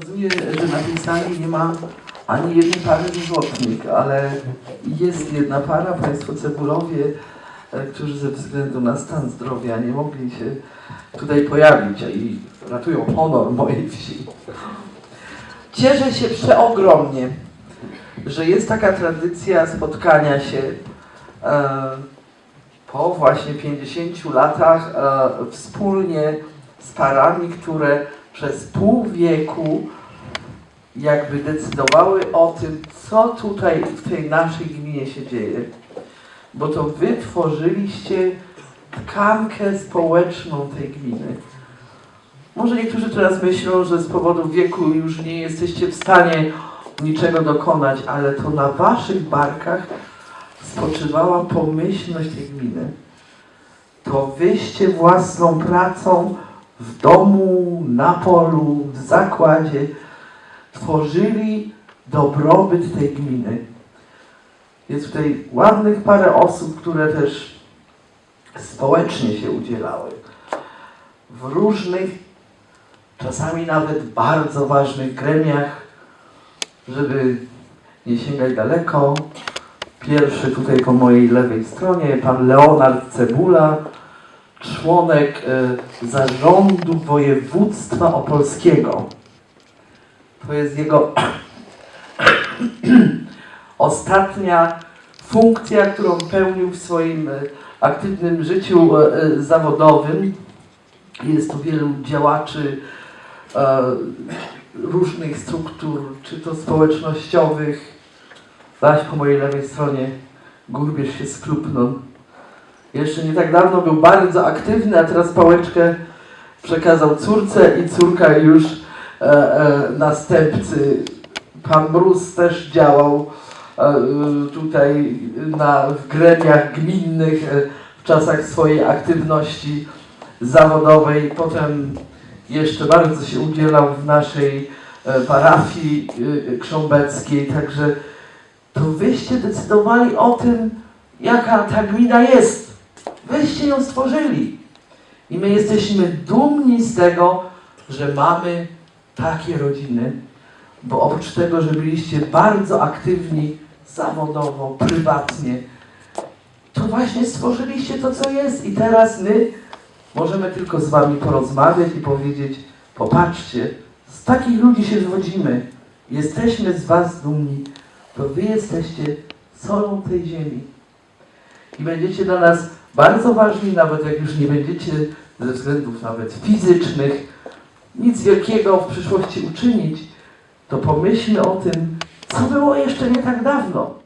Rozumiem, że na tej sali nie ma ani jednej pary żywotnik, ale jest jedna para, Państwo Cebulowie, e, którzy ze względu na stan zdrowia nie mogli się tutaj pojawić i ratują honor mojej wsi. Cieszę się przeogromnie, że jest taka tradycja spotkania się e, po właśnie 50 latach e, wspólnie z parami, które przez pół wieku jakby decydowały o tym, co tutaj w tej naszej gminie się dzieje. Bo to wy tworzyliście tkankę społeczną tej gminy. Może niektórzy teraz myślą, że z powodu wieku już nie jesteście w stanie niczego dokonać, ale to na waszych barkach spoczywała pomyślność tej gminy. To wyście własną pracą w domu, na polu, w zakładzie tworzyli dobrobyt tej gminy. Jest tutaj ładnych parę osób, które też społecznie się udzielały. W różnych, czasami nawet bardzo ważnych gremiach, żeby nie sięgać daleko. Pierwszy tutaj po mojej lewej stronie, pan Leonard Cebula, członek e, zarządu województwa opolskiego. To jest jego ostatnia funkcja, którą pełnił w swoim e, aktywnym życiu e, zawodowym. Jest tu wielu działaczy różnych struktur, czy to społecznościowych. Zaś po mojej lewej stronie Gurbierz się sklupnął. Jeszcze nie tak dawno był bardzo aktywny, a teraz pałeczkę przekazał córce i córka już e, e, następcy. Pan Mróz też działał e, tutaj na, w gremiach gminnych e, w czasach swojej aktywności zawodowej. Potem jeszcze bardzo się udzielał w naszej e, parafii e, krząbeckiej, także to wyście decydowali o tym, jaka ta gmina jest. Wyście ją stworzyli. I my jesteśmy dumni z tego, że mamy takie rodziny, bo oprócz tego, że byliście bardzo aktywni zawodowo, prywatnie, to właśnie stworzyliście to, co jest. I teraz my możemy tylko z wami porozmawiać i powiedzieć, popatrzcie, z takich ludzi się zwodzimy. Jesteśmy z was dumni, to wy jesteście solą tej ziemi. I będziecie dla nas bardzo ważni, nawet jak już nie będziecie ze względów nawet fizycznych nic wielkiego w przyszłości uczynić, to pomyślmy o tym, co było jeszcze nie tak dawno.